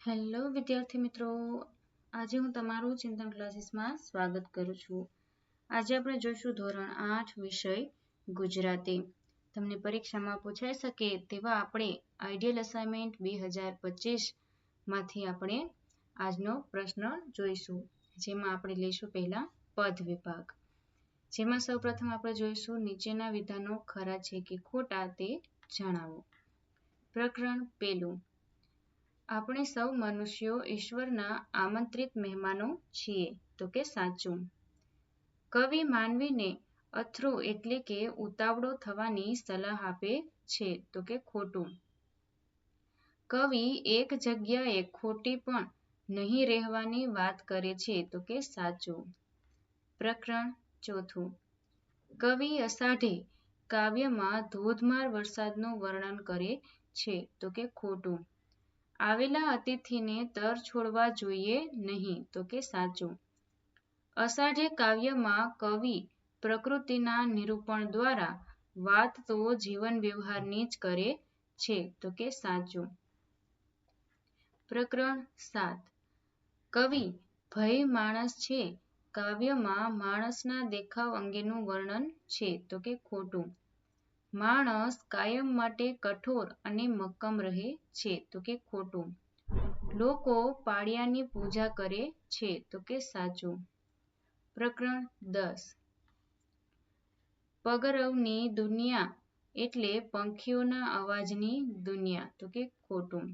Hello વિદ્યાર્થી મિત્રો, આજે હું તમારું ચિંતન ક્લાસીસમાં સ્વાગત કરું છું. આજે આપણે જોઈશું ધોરણ આઠ વિષય ગુજરાતી. તમને પરીક્ષામાં પૂછાઈ શકે તેવા આપણે આઈડિયલ અસાઇનમેન્ટ બે હજાર પચીસમાંથી આપણે આજનો પ્રશ્ન જોઈશું, જેમાં આપણે લઈશું પહેલાં પદ વિભાગ. જેમાં સૌપ્રથમ આપણે જોઈશું નીચેના વિધાનો ખરા છે કે ખોટા તે જણાવો. પ્રકરણ પેલું આપણે સૌ મનુષ્યો ઈશ્વરના આમંત્રિત મહેમાનો છીએ, તો કે સાચું. કવિ માનવીને અથરો એટલે કે ઉતાવળો થવાની સલાહ આપે છે, તો કે ખોટું. કવિ એક જગ્યાએ ખોટી પણ નહીં રહેવાની વાત કરે છે, તો કે સાચું. પ્રકરણ ચોથું. કવિ અષાઢે કાવ્યમાં ધોધમાર વરસાદનું વર્ણન કરે છે, તો કે ખોટું. આવેલા અતિથિને તર છોડવા જોઈએ નહીં તો કે સાચું. અષાઢે કાવ્યમાં કવિ પ્રકૃતિના નિરૂપણ દ્વારા વાત તો જીવન વ્યવહારની જ કરે છે તો કે સાચું. પ્રકરણ સાત. કવિ ભય માણસ છે, કાવ્યમાં માણસના દેખાવ અંગેનું વર્ણન છે તો કે ખોટું. માણસ કાયમ માટે કઠોર અને મક્કમ રહે છે, તો કે ખોટું. લોકો પાળિયાની પૂજા કરે છે, તો કે સાચું. પ્રકરણ દસ. પગરવની દુનિયા એટલે પંખીઓના અવાજની દુનિયા, તો કે ખોટું.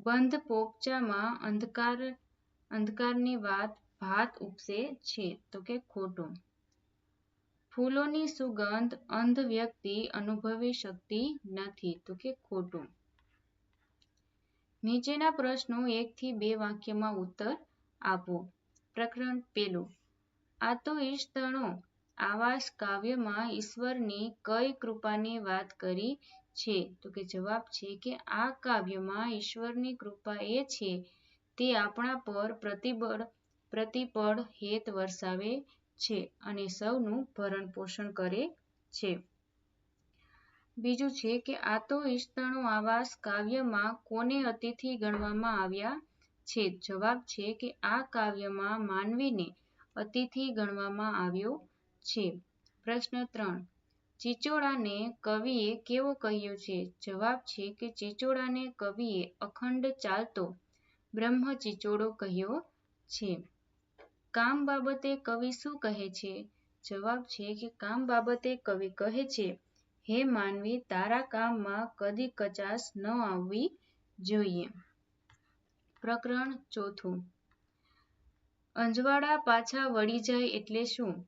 બંધ પોપચામાં અંધકાર, અંધકારની વાત ભાત ઉપસે છે, તો કે ખોટું. ફૂલોની સુગંધ અંધ વ્યક્તિ અનુભવી શકતી નથી. તો કે ખોટું. નીચેના પ્રશ્નો એકથી બે વાક્યમાં ઉત્તર આપો. પ્રકરણ પેલું. આ તો ઈષ્ટણો આવાસ કાવ્યમાં ઈશ્વરની કઈ કૃપાની વાત કરી છે? તો કે જવાબ છે કે આ કાવ્યમાં ઈશ્વરની કૃપા એ છે. તે આપણા પર પ્રતિબળ, પ્રતિપળ હેત વરસાવે છે અને સૌનું ભરણ પોષણ કરે છે. બીજું છે કે આ તો ઈષ્ટણો આવાસ કાવ્યમાં કોને અતિથિ ગણવામાં આવ્યા છે? જવાબ છે કે આ કાવ્યમાં માનવીને અતિથિ ગણવામાં આવ્યો છે. પ્રશ્ન ત્રણ. ચિચોડાને કવિએ કેવો કહ્યો છે? જવાબ છે કે ચિચોડાને કવિએ અખંડ ચાલતો બ્રહ્મ ચિચોડો કહ્યો છે. કામ બાબતે કવિ શું કહે છે? જવાબ છે કે કામ બાબતે કવિ કહે છે, હે માનવી, તારા કામમાં કદી કચાશ ન આવવી જોઈએ. પ્રકરણ ચોથું. અંજવાળા પાછા વળી જાય એટલે શું?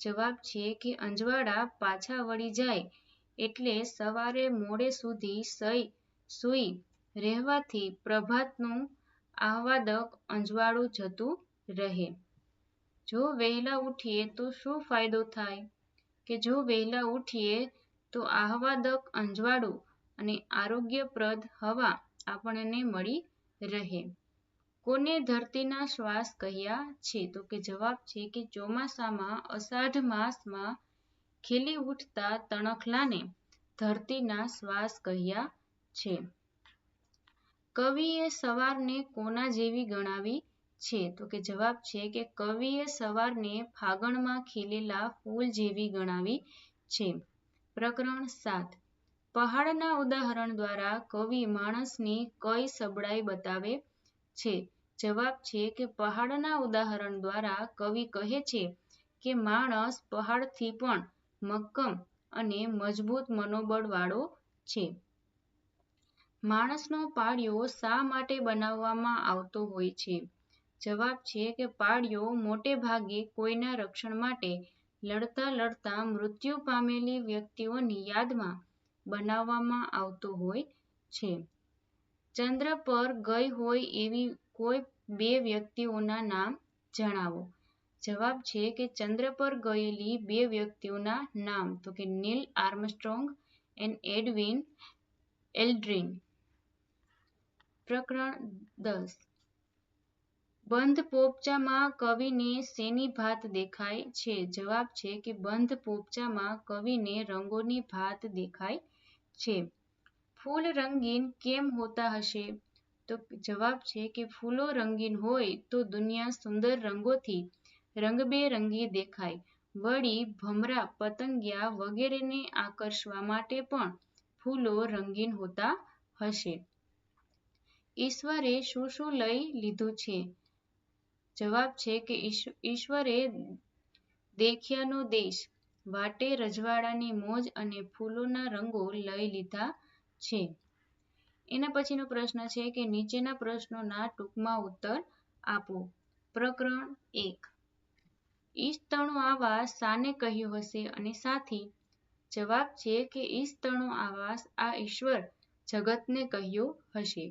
જવાબ છે કે અંજવાળા પાછા વળી જાય એટલે સવારે મોડે સુધી સઈ, સૂઈ રહેવાથી પ્રભાતનું આહવાદક અંજવાળું જતું રહે. જો વહેલા ઉઠીએ તો શું ફાયદો થાય? કે જો વહેલા ઉઠીએ તો આહવાદક, અંજવાળું અને આરોગ્યપ્રદ હવા આપણને મળી રહે. કોને ધરતીના શ્વાસ કહ્યા છે? તો કે જવાબ છે કે ચોમાસામાં, અષાઢ માસમાં ખીલી ઉઠતા તણખલાને ધરતીના શ્વાસ કહ્યા છે. કવિએ સવારને કોના જેવી ગણાવી? છે. તો કે જવાબ છે કે કવિએ સવારને ફાગણમાં ખીલેલા ફૂલ જેવી ગણાવી છે. પ્રકરણ સાત. પહાડના ઉદાહરણ દ્વારા કવિ માણસની કઈ સબળાઈ બતાવે છે? જવાબ છે કે પહાડના ઉદાહરણ દ્વારા કવિ કહે છે કે માણસ પહાડથી પણ મક્કમ અને મજબૂત મનોબળવાળો છે. માણસનો પાળિયો શા માટે બનાવવામાં આવતો હોય છે? જવાબ છે કે પાળિયો મોટે ભાગે કોઈના રક્ષણ માટે લડતા લડતા મૃત્યુ પામેલી વ્યક્તિઓની યાદમાં બનાવવામાં આવતો હોય છે. ચંદ્ર પર ગઈ હોય એવી કોઈ બે વ્યક્તિઓના નામ જણાવો. જવાબ છે કે ચંદ્ર પર ગયેલી બે વ્યક્તિઓના નામ, તો કે Neil Armstrong and Edwin Aldrin. પ્રકરણ દસ. બંધ પોપચામાં કવિને શેની ભાત દેખાય છે જવાબ છે કે બંધ પોપચામાં કવિને રંગોની ભાત દેખાય છે ફૂલ રંગીન કેમ હોતા હશે તો જવાબ છે કે ફૂલો રંગીન હોય તો દુનિયા સુંદર રંગોથી રંગબેરંગી દેખાય. વળી ભમરા, પતંગિયા વગેરેને આકર્ષવા માટે પણ ફૂલો રંગીન હોતા હશે. ઈશ્વરે શું શું લઈ લીધું છે? જવાબ છે કે ઈશ્વરે દેખ્યાનો દેશ, વાટે રજવાડાની મોજ અને ફૂલોના રંગો લઈ લીધા છે. એના પછીનો પ્રશ્ન છે કે નીચેના પ્રશ્નોના ટૂંકમાં ઉત્તર આપો. પ્રકરણ એક ઈસ્તણો આવાસ સાને કહ્યું હશે અને સાથી જવાબ છે કે ઈસ્તણો આવાસ આ ઈશ્વર જગતને કહ્યું હશે.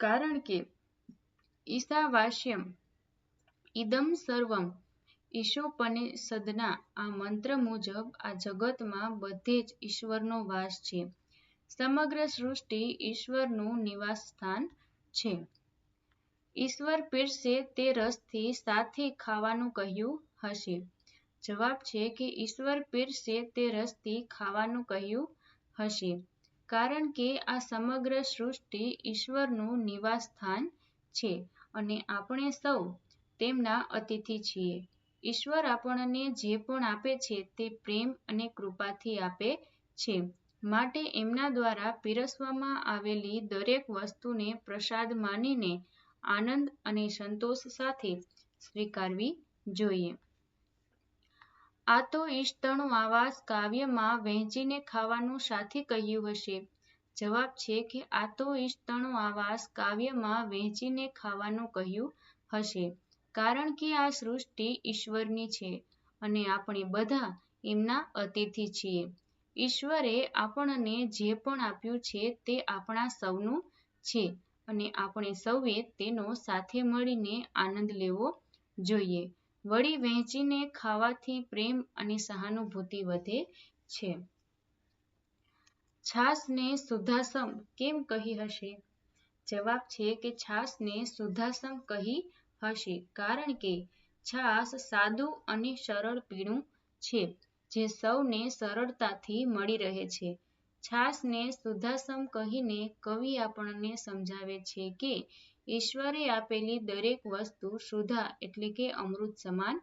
કારણ કે ઈશાવાસ્યમ ઇદમ સર્વમ ઈશોપનિષદના આ મંત્ર મુજબ આ જગતમાં બધે જ ઈશ્વરનો વાસ છે. સમગ્ર સૃષ્ટિ ઈશ્વરનું નિવાસસ્થાન છે. ઈશ્વર પીરસે તે રસથી સાથે ખાવાનું કહ્યું હશે? જવાબ છે કે ઈશ્વર પીરસે તે રસથી ખાવાનું કહ્યું હશે. કારણ કે આ સમગ્ર સૃષ્ટિ ઈશ્વરનું નિવાસ સ્થાન છે અને આપણે સૌ તેમના અતિથિ છીએ. ઈશ્વર આપણને જે પણ આપે છે તે પ્રેમ અને કૃપાથી આપે છે. માટે એમના દ્વારા પીરસવામાં આવેલી દરેક વસ્તુને પ્રસાદ માનીને આનંદ અને સંતોષ સાથે સ્વીકારવી જોઈએ. આ તો ઈશતણો આવાસ કાવ્યમાં વહેંચીને ખાવાનું સાથી કહ્યું હશે? જવાબ છે કે આ તો ઈશતણો આવાસ કાવ્યમાં વહેંચીને ખાવાનું કહ્યું હશે. કારણ કે આ સૃષ્ટિ ઈશ્વરની છે અને આપણે બધા એમના અતિથિ છીએ. ઈશ્વરે આપણને જે પણ આપ્યું છે તે આપણા સૌનું છે અને આપણે સૌએ તેનો સાથે મળીને આનંદ લેવો જોઈએ. વળી વહેંચીને ખાવાથી પ્રેમ અને સહાનુભૂતિ વધે છે. છાશને શુદ્ધાશ્મ કેમ કહી હશે? જવાબ છે કે છાશને શુદ્ધાશ્મ કહી હશે કારણ કે છાશ સાદું અને સરળ પીણું છે, જે સૌને સરળતાથી મળી રહે છે. છાશને શુદ્ધાશ્મ કહીને કવિ આપણને સમજાવે છે કે ઈશ્વરે આપેલી દરેક વસ્તુ શુદ્ધા એટલે કે અમૃત સમાન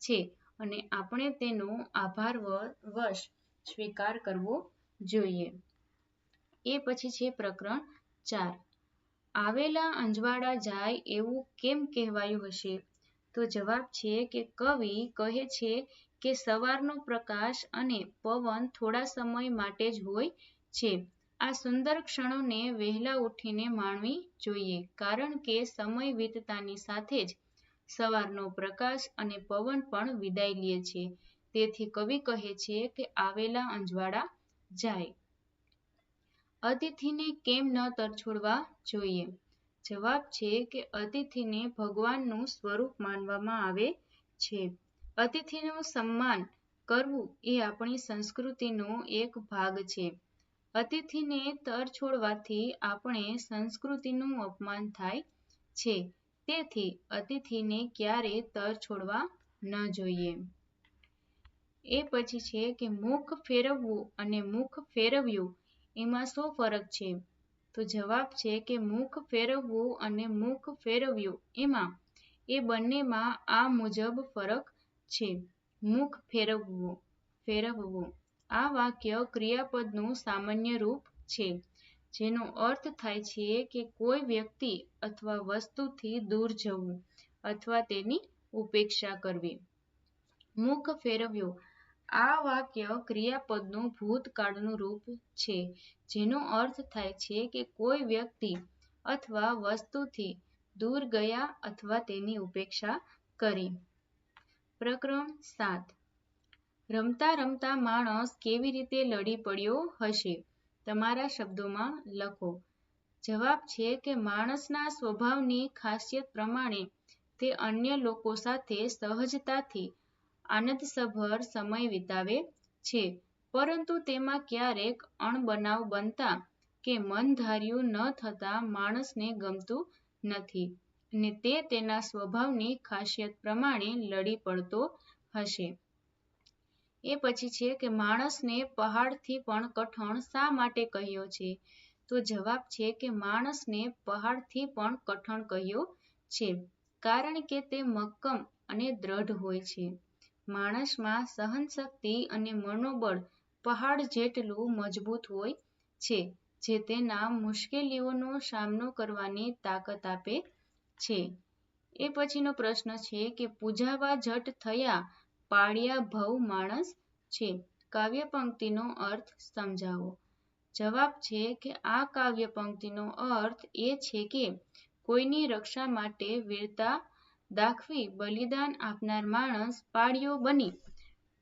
છે અને આપણે તેનો આભાર વશ સ્વીકાર કરવો જોઈએ. એ પછી છે પ્રકરણ ચાર આવેલા અંજવાળા જાય એવું કેમ કહેવાયું હશે? તો જવાબ છે કે કવિ કહે છે કે સવારનો પ્રકાશ અને પવન થોડા સમય માટે જ હોય છે. આ સુંદર ક્ષણોને વહેલા ઊઠીને માણવી જોઈએ, કારણ કે સમય વીતતાની સાથે જ સવારનો પ્રકાશ અને પવન પણ વિદાય લે છે. તેથી કવિ કહે છે કે આવેલા અંજવાળા જાય. અતિથિને કેમ ન તરછોડવા જોઈએ? જવાબ છે કે અતિથિને ભગવાનનું સ્વરૂપ માનવામાં આવે છે. અતિથિનું સન્માન કરવું એ આપણી સંસ્કૃતિનો એક ભાગ છે. અતિથિને તરછોડવાથી આપણે સંસ્કૃતિનું અપમાન થાય છે. તેથી અતિથિને ક્યારેય તરછોડવા ન જોઈએ. એ પછી છે કે મુખ ફેરવવું અને મુખ ફેરવ્યું એમાં શું ફરક છે? તો જવાબ છે કે મુખ ફેરવવું અને મુખ ફેરવ્યું એમાં, એ બંનેમાં આ મુજબ ફરક છે. મુખ ફેરવવું ફેરવવું, આ વાક્ય ક્રિયાપદનું સામાન્ય રૂપ છે, જેનો અર્થ થાય છે કે કોઈ વ્યક્તિ અથવા વસ્તુથી દૂર જવું અથવા તેની ઉપેક્ષા કરવી. મુખ ફેરવ્યું આ વાક્ય ક્રિયાપદનું ભૂતકાળનું રૂપ છે, જેનો અર્થ થાય છે કે કોઈ વ્યક્તિ અથવા વસ્તુથી દૂર ગયા અથવા તેની ઉપેક્ષા કરી. પ્રકરણ સાત રમતા રમતા માણસ કેવી રીતે લડી પડ્યો હશે? તમારા શબ્દોમાં લખો. જવાબ છે કે માણસના સ્વભાવની ખાસિયત પ્રમાણે તે અન્ય લોકો સાથે સહજતાથી આનંદસભર સમય વિતાવે છે પરંતુ તેમાં ક્યારેક અણબનાવ બનતા કે મન ધાર્યું ન થતાં માણસને ગમતું નથી ને તે તેના સ્વભાવની ખાસિયત પ્રમાણે લડી પડતો હશે. એ પછી છે કે માણસને પહાડથી પણ કઠણ શા માટે કહ્યો છે? તો જવાબ છે કે માણસને પહાડથી પણ કઠણ કહ્યો છે કારણ કે તે મક્કમ અને દ્રઢ હોય છે માણસમાં સહનશક્તિ અને મનોબળ પહાડ જેટલું મજબૂત હોય છે, જે તેના મુશ્કેલીઓનો સામનો કરવાની તાકાત આપે છે. એ પછીનો પ્રશ્ન છે કે પૂજાવા જટ થયા પાળિયા ભવ માણસ છે. કાવ્ય પંક્તિનો અર્થ સમજાવો. જવાબ છે કે આ કાવ્ય પંક્તિનો અર્થ એ છે કે કોઈની રક્ષા માટે વીરતા દાખવી બલિદાન આપનાર માણસ પાળીઓ બની.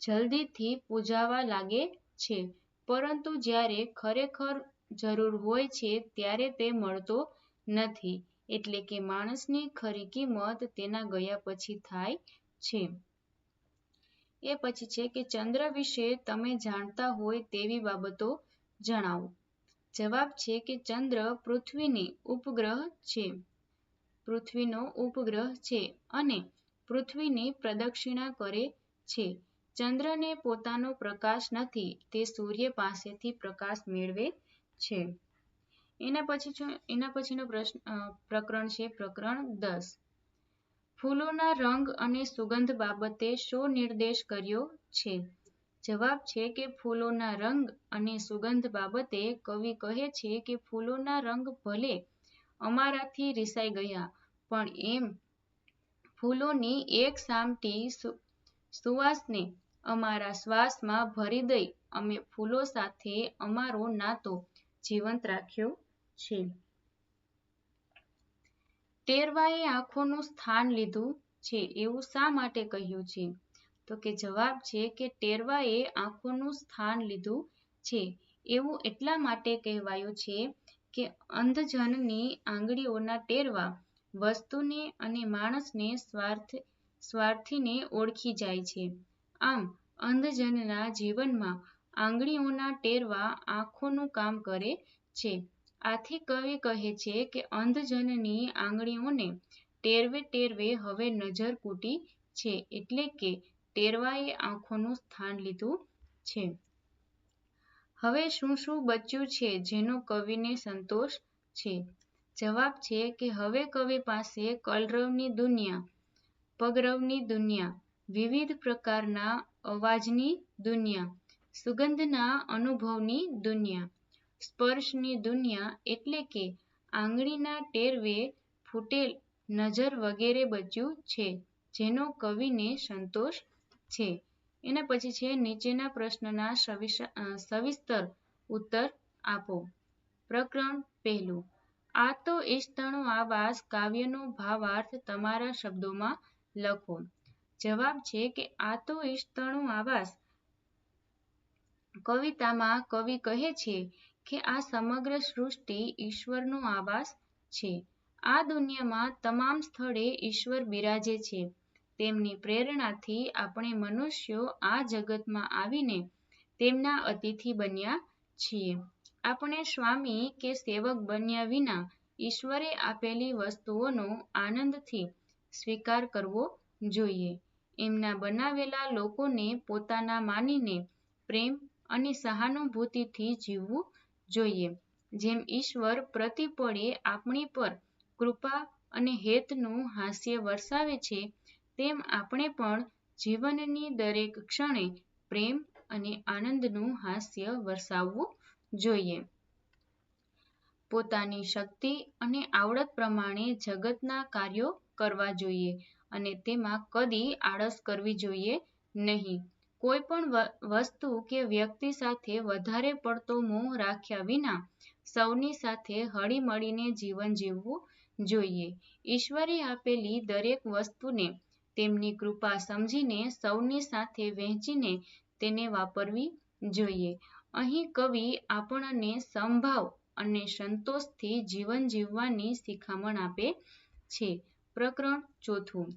જલ્દીથી પૂજાવા લાગે છે. પરંતુ જ્યારે ખરેખર જરૂર હોય છે, ત્યારે તે મળતો નથી. એટલે કે માણસની ખરી કિંમત તેના ગયા પછી થાય છે. એ પછી છે કે ચંદ્ર વિશે તમે જાણતા હોય તેવી બાબતો જણાવો. જવાબ છે કે ચંદ્ર પૃથ્વીની ઉપગ્રહ છે. પૃથ્વીનો ઉપગ્રહ છે અને પૃથ્વીની પ્રદક્ષિણા કરે છે. ચંદ્રને પોતાનો પ્રકાશ નથી, તે સૂર્ય પાસેથી પ્રકાશ મેળવે છે. એના પછી એના પછીનો પ્રશ્ન પ્રકરણ છે, પ્રકરણ દસ. ફૂલોના રંગ અને સુગંધ બાબતે શો નિર્દેશ કર્યો છે? જવાબ છે કે ફૂલોના રંગ અને સુગંધ બાબતે કવિ કહે છે કે ફૂલોના રંગ ભલે અમારાથી રિસાઈ ગયા પણ એમ ફૂલોની એક સામટી સુવાસને અમારા શ્વાસમાં ભરી દઈ અમે ફૂલો સાથે અમારો નાતો જીવંત રાખ્યો છે. ટેરવાએ આંખોનું સ્થાન લીધું છે એવું શા માટે કહ્યું છે? તો કે જવાબ છે કે ટેરવાએ આંખોનું સ્થાન લીધું છે એવું એટલા માટે કહેવાયું છે કે અંધજનની આંગળીઓના ટેરવા વસ્તુને અને માણસને સ્વાર્થ, સ્વાર્થીને ઓળખી જાય છે. આમ, અંધજનના જીવનમાં આંગળીઓના ટેરવા આંખોનું કામ કરે છે. આથી કવિ કહે છે કે અંધજનની આંગળીઓને ટેરવે ટેરવે હવે નજર કૂટી છે એટલે કે ટેરવાએ આંખોનું સ્થાન લીધું છે. હવે શું શું બચ્યું છે જેનો કવિને સંતોષ છે? જવાબ છે કે હવે કવિ પાસે કલરવની દુનિયા, પગરવની દુનિયા, વિવિધ પ્રકારના અવાજની દુનિયા, સુગંધના અનુભવની દુનિયા, સ્પર્શની દુનિયા એટલે કે આંગળીના ટેરવે ફૂટેલ નજર વગેરે બચ્યું છે, જેનો કવિને સંતોષ છે. એના પછી છે નીચેના પ્રશ્નના સવિસ્તર ઉત્તર આપો. પ્રકરણ પહેલું. આ તો ઈષ્ટનો આવાસ કાવ્યનો ભાવાર્થ તમારા શબ્દોમાં લખો. જવાબ છે કે આ તો ઈષ્ટનો આવાસ કવિતામાં કવિ કહે છે કે આ સમગ્ર સૃષ્ટિ ઈશ્વરનો આવાસ છે. આ દુનિયામાં તમામ સ્થળે ઈશ્વર બિરાજે છે. તેમની પ્રેરણાથી આપણે મનુષ્યો આ જગતમાં આવીને તેમના અતિથિ બન્યા છીએ. આપણે સ્વામી કે સેવક બન્યા વિના ઈશ્વરે આપેલી વસ્તુઓનો આનંદથી સ્વીકાર કરવો જોઈએ. એમના બનાવેલા લોકોને પોતાના માનીને પ્રેમ અને સહાનુભૂતિથી જીવવું જોઈએ. જેમ ઈશ્વર પ્રતિપળે આપણી પર કૃપા અને હેતનું હાસ્ય વરસાવે છે, તેમ આપણે પણ જીવનની દરેક ક્ષણે પ્રેમ અને આનંદનું હાસ્ય વરસાવવું જોઈએ. પોતાની શક્તિ અને આવડત પ્રમાણે જગતના કાર્યો કરવા જોઈએ અને તેમાં કદી આળસ કરવી જોઈએ નહીં. કોઈ પણ વસ્તુ કે વ્યક્તિ સાથે વધારે પડતો મોહ રાખ્યા વિના સૌની સાથે હળી મળીને જીવન જીવવું જોઈએ. ઈશ્વરે આપેલી દરેક વસ્તુને તેમની કૃપા સમજીને સૌની સાથે વહેંચીને તેને વાપરવી જોઈએ. અહીં કવિ આપણને સંભાવ અને સંતોષથી જીવન જીવવાની શિખામણ આપે છે. પ્રકરણ ચોથું.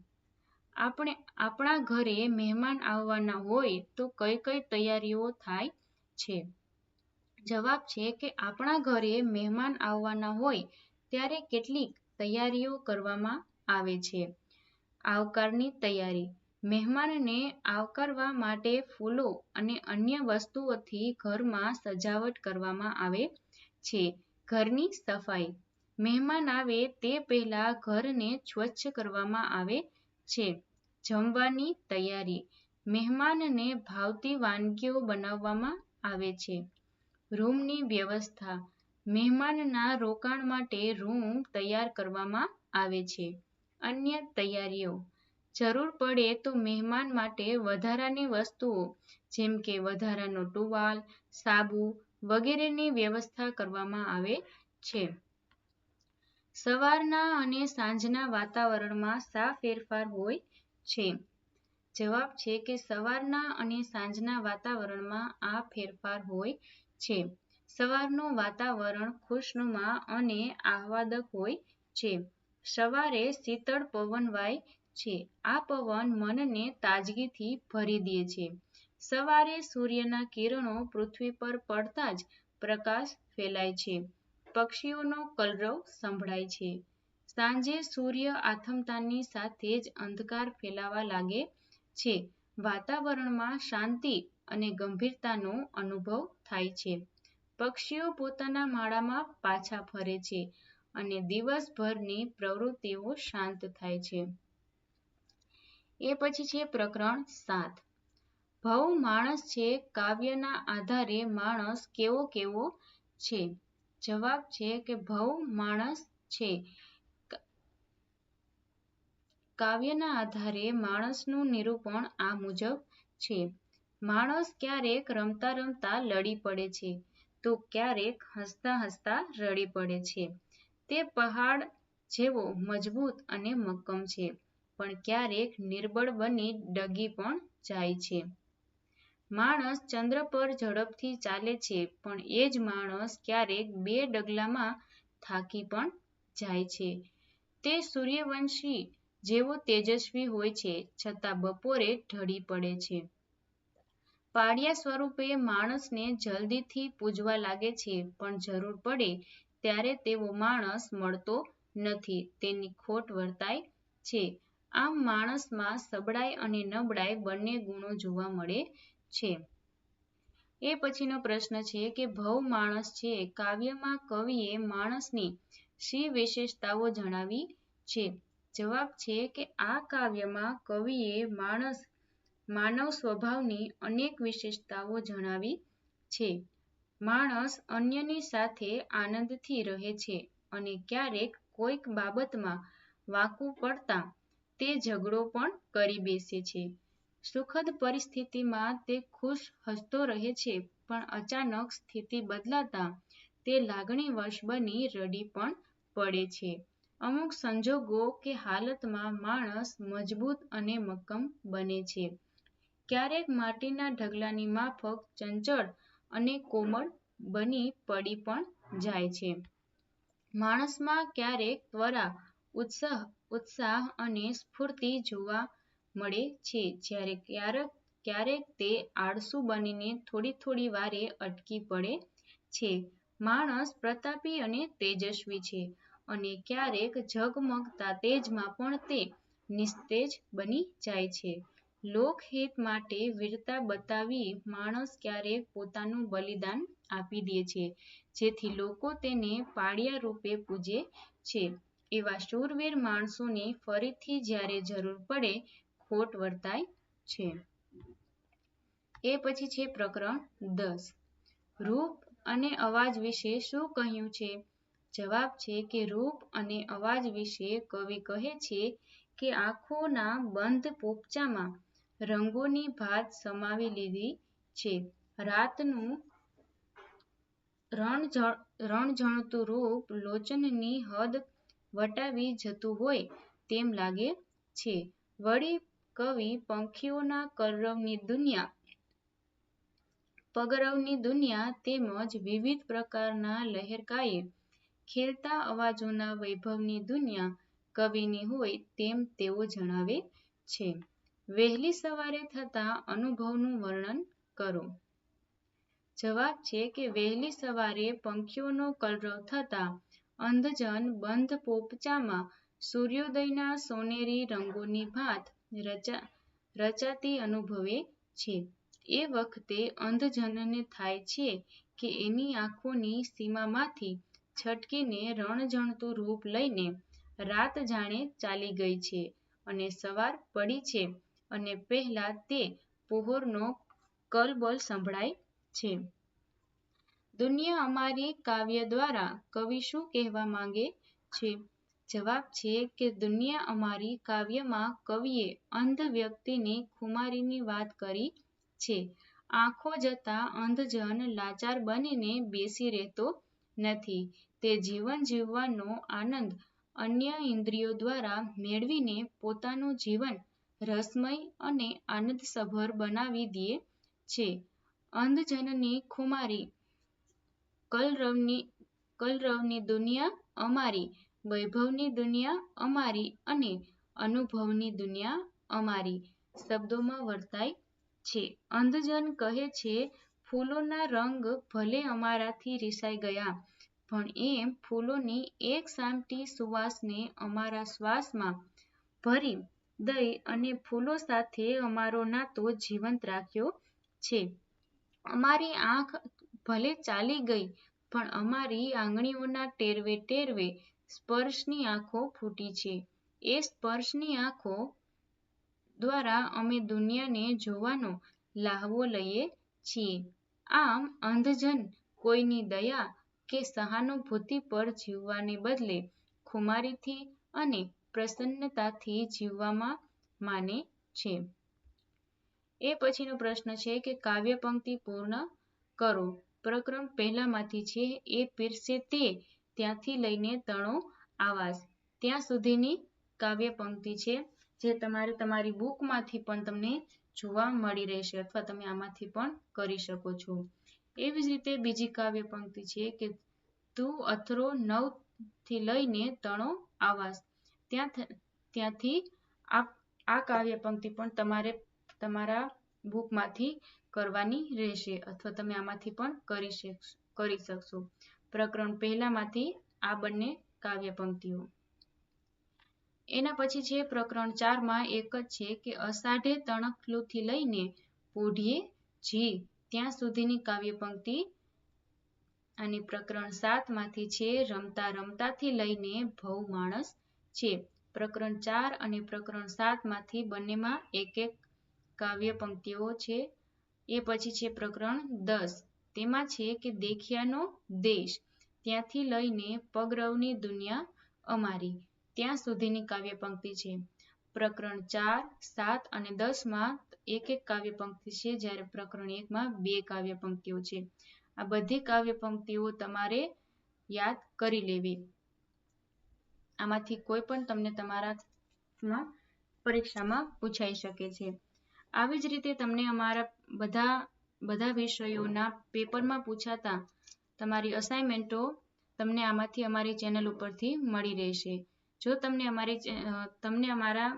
આપણે આપણા ઘરે મહેમાન આવવાના હોય તો કઈ કઈ તૈયારીઓ થાય છે? જવાબ છે કે આપણા ઘરે મહેમાન આવવાના હોય ત્યારે કેટલીક તૈયારીઓ કરવામાં આવે છે. આવકારની તૈયારી. મહેમાનને આવકારવા માટે ફૂલો અને અન્ય વસ્તુઓથી ઘરમાં સજાવટ કરવામાં આવે છે. ઘરની સફાઈ. મહેમાન આવે તે પહેલા ઘરને સ્વચ્છ કરવામાં આવે છે. જમવાની તૈયારી. મહેમાનને ભાવતી વાનગીઓ બનાવવામાં આવે છે. રૂમની વ્યવસ્થા. મહેમાનના રોકાણ માટે રૂમ તૈયાર કરવામાં આવે છે. અન્ય તૈયારીઓ. જરૂર પડે તો મહેમાન માટે વધારાની વસ્તુઓ, જેમ કે વધારાનો ટુવાલ, સાબુ વગેરેની વ્યવસ્થા કરવામાં આવે છે. સવારના અને સાંજના વાતાવરણમાં શા ફેરફાર હોય છે. જવાબ છે કે સવારના અને સાંજના વાતાવરણમાં આ ફેરફાર હોય છે. સવારનું વાતાવરણ ખુશનુમા અને આહવાદક હોય છે. સવારે શીતળ પવન વાય છે. આ પવન મનને તાજગીથી ભરી દે છે. સવારે સૂર્યના કિરણો પૃથ્વી પર પડતા જ પ્રકાશ ફેલાય છે. પક્ષીઓનો કલરવ સંભળાય છે. સાંજે સૂર્ય આથમતાની સાથે જ અંધકાર ફેલાવા લાગે છે. વાતાવરણમાં શાંતિ અને ગંભીરતાનો અનુભવ થાય છે. પક્ષીઓ પોતાના માળામાં પાછા ફરે છે અને દિવસભરની પ્રવૃત્તિઓ શાંત થાય છે. એ પછી છે પ્રકરણ સાત. ભવ માણસ છે કાવ્યના આધારે માણસ કેવો કેવો છે? જવાબ છે કે ભવ માણસ છે. કાવ્યના આધારે માણસનું નિરૂપણ આ મુજબ છે. માણસ ક્યારેક રમતા રમતા લડી પડે છે. તો ક્યારેક હસતા હસતા રડી પડે છે. તે પહાડ જેવો મજબૂત અને મક્કમ છે. પણ ક્યારેક નિર્બળ બની ડગી પણ જાય છે. માણસ ચંદ્ર પર ઝડપથી ચાલે છે, પણ એ જ માણસ ક્યારેક બે ડગલામાં થાકી પણ જાય છે. તે સૂર્યવંશી જેવો તેજસ્વી હોય છે, છતાં બપોરે ઢળી પડે છે. પાળિયા સ્વરૂપે માણસને જલ્દીથી પૂજવા લાગે છે, પણ જરૂર પડે ત્યારે તેવો માણસ મળતો નથી, તેની ખોટ વર્તાય છે. આમ માણસમાં સબળાઈ અને નબળાઈ બંને ગુણો જોવા મળે છે. એ પછીનો પ્રશ્ન છે કે ભવ માણસ છે કાવ્યમાં કવિએ માણસની શી વિશેષતાઓ જણાવી છે? જવાબ છે કે આ કાવ્યમાં કવિએ માણસ માનવ સ્વભાવની અનેક વિશેષતાઓ જણાવી છે. માણસ અન્યની સાથે આનંદથી રહે છે અને ક્યારેક કોઈક બાબતમાં વાકુ પડતા તે ઝઘડો પણ કરી બેસે છે. સુખદ પરિસ્થિતિમાં તે ખુશ હસતો રહે છે, પણ અચાનક સ્થિતિ બદલાતા તે લાગણીવશ બની રડી પણ પડે છે. અમુક સંજોગો કે હાલતમાં માણસ મજબૂત અને મક્કમ બને છે. ક્યારેક માટીના ઢગલાની માફક ચંચળ અને કોમળ બની પડી પણ જાય છે. માણસમાં ક્યારેક ત્વરા, ઉત્સાહ ઉત્સાહ અને સ્ફૂર્તિ જોવા મળે છે. જ્યારે ક્યારેક ક્યારેક તે આળસુ બનીને થોડી થોડી વારે અટકી પડે છે. માણસ પ્રતાપી અને તેજસ્વી છે અને ક્યારેક ઝગમગતા તેજમાં પણ તે નિસ્તેજ બની જાય છે. લોકહિત માટે વીરતા બતાવી માણસ ક્યારેક પોતાનું બલિદાન આપી દે છે, જેથી લોકો તેને પાળિયા રૂપે પૂજે છે. એવા શૂરવીર માણસોની ફરીથી જ્યારે જરૂર પડે ખોટ વર્તાય છે. એ પછી છે પ્રકરણ દસ. રૂપ અને અવાજ વિશે શું કહ્યું છે? જવાબ છે કે રૂપ અને અવાજ વિશે કવિ કહે છે કે આંખોના બંધ પોપચામાં રંગોની ભાત સમાવી લીધી છે. રાતનું રણઝણતું રૂપ લોચનની હદ વટાવી જતું હોય તેમ લાગે છે. વળી કવિ પંખીઓના કલરવની દુનિયા, પગરવની દુનિયા તેમજ વિવિધ પ્રકારના લહેરકાએ ખેલતા અવાજોના વૈભવની દુનિયા કવિની હોય તેમ તેઓ જણાવે છે. વહેલી સવારે થતા અનુભવનું વર્ણન કરો. જવાબ છે કે વહેલી સવારે પંખીઓનો કલરવ થતાં અંધજન બંધ પોપચામાં સૂર્યોદયના સોનેરી રંગોની ભાત રચા, રચાતી અનુભવે છે એ વખતે અંધજનને થાય છે કે એની આંખોની સીમામાંથી છટકીને રણઝણતું રૂપ લઈને રાત જાણે ચાલી ગઈ છે અને સવાર પડી છે અને પહેલા તે પહોરનો કલબલ સંભળાય છે. દુનિયા અમારી કાવ્ય દ્વારા કવિ શું કહેવા માંગે છે? જવાબ છે કે દુનિયા અમારી કાવ્યમાં કવિએ અંધ વ્યક્તિની ખુમારીની વાત કરી છે. આંખો જતા અંધજન લાચાર બનીને બેસી રહેતો નથી. તે જીવન જીવવાનો આનંદ અન્ય ઇન્દ્રિયો દ્વારા મેળવીને પોતાનું જીવન રસમય અને આનંદસભર બનાવી દે છે. અંધજનની ખુમારી કલરવની કલરવની દુનિયા અમારી, વૈભવની દુનિયા અમારી અને અનુભવની દુનિયા અમારી શબ્દોમાં વર્તાય છે. અંધજન કહે છે ફૂલોના રંગ ભલે અમારાથી રિસાઈ ગયા પણ એ ફૂલોની એક સામટી સુવાસને અમારા શ્વાસમાં ભરી દઈ અને ફૂલો સાથે અમારો નાતો જીવંત રાખ્યો છે. અમારી આંખ ભલે ચાલી ગઈ, પણ અમારી આંગળીઓના ટેરવે ટેરવે સ્પર્શની આંખો ફૂટી છે. એ સ્પર્શની આંખો દ્વારા અમે દુનિયાને જોવાનો લ્હાવો લઈએ છીએ. આમ અંધજન કોઈની દયા કે સહાનુભૂતિ પર જીવવાને બદલે ખુમારીથી અને પ્રસન્નતાથી જીવવામાં માને છે. એ પછીનો પ્રશ્ન છે કે કાવ્ય પંક્તિ પૂર્ણ કરો. પ્રકરણ પહેલામાંથી છે એ પીરસે તે ત્યાંથી લઈને તણો આવાસ ત્યાં સુધીની કાવ્ય પંક્તિ છે, જે તમારે તમારી બુકમાંથી પણ તમને જોવા મળી રહેશે અથવા તમે આમાંથી પણ કરી શકો છો. એવી જ રીતે બીજી કાવ્ય પંક્તિ છે કે તું અથરો નવથી લઈને તણો આવાસ ત્યાં ત્યાંથી આ કાવ્ય પંક્તિ પણ તમારે, તમારા બુકમાંથી કરવાની રહેશે અથવા તમે આમાંથી પણ કરી કરી શકશો. પ્રકરણ પહેલામાંથી આ બંને કાવ્ય પંક્તિઓ એના પછી છે પ્રકરણ ચારમાં એક જ છે કે અષાઢે તણખલુંથી લઈને પોઢીએ જી ત્યાં સુધીની કાવ્ય પંક્તિ અને પ્રકરણ સાતમાંથી છે રમતા રમતાથી લઈને ભવ માણસ છે. પ્રકરણ ચાર અને પ્રકરણ સાતમાંથી બંનેમાં એક એક કાવ્ય પંક્તિઓ છે. એ પછી છે પ્રકરણ દસ તેમાં છે કે દેખ્યાનો દેશ ત્યાંથી લઈને પગરવની દુનિયા અમારી ત્યાં સુધીની કાવ્ય પંક્તિ છે. પ્રકરણ ચાર, સાત અને દસમાં એક એક કાવ્ય પંક્તિ છે જ્યારે પ્રકરણ એકમાં બે કાવ્ય પંક્તિઓ છે. આ બધી કાવ્ય પંક્તિઓ તમારે યાદ કરી લેવી. આમાંથી કોઈ પણ તમને તમારા પરીક્ષામાં પૂછાઈ શકે છે. આવી જ રીતે તમને અમારા બધા બધા વિષયોના પેપરમાં પૂછાતા તમારી અસાઇનમેન્ટો તમને આમાંથી અમારી ચેનલ ઉપરથી મળી રહેશે. જો તમને અમારી તમને અમારા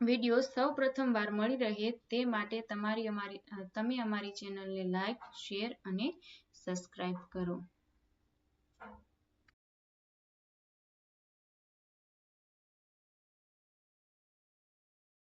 વીડિયો સૌ પ્રથમવાર મળી રહે તે માટે તમારી અમારી તમે અમારી ચેનલને લાઈક શેર અને સબસ્ક્રાઈબ કરો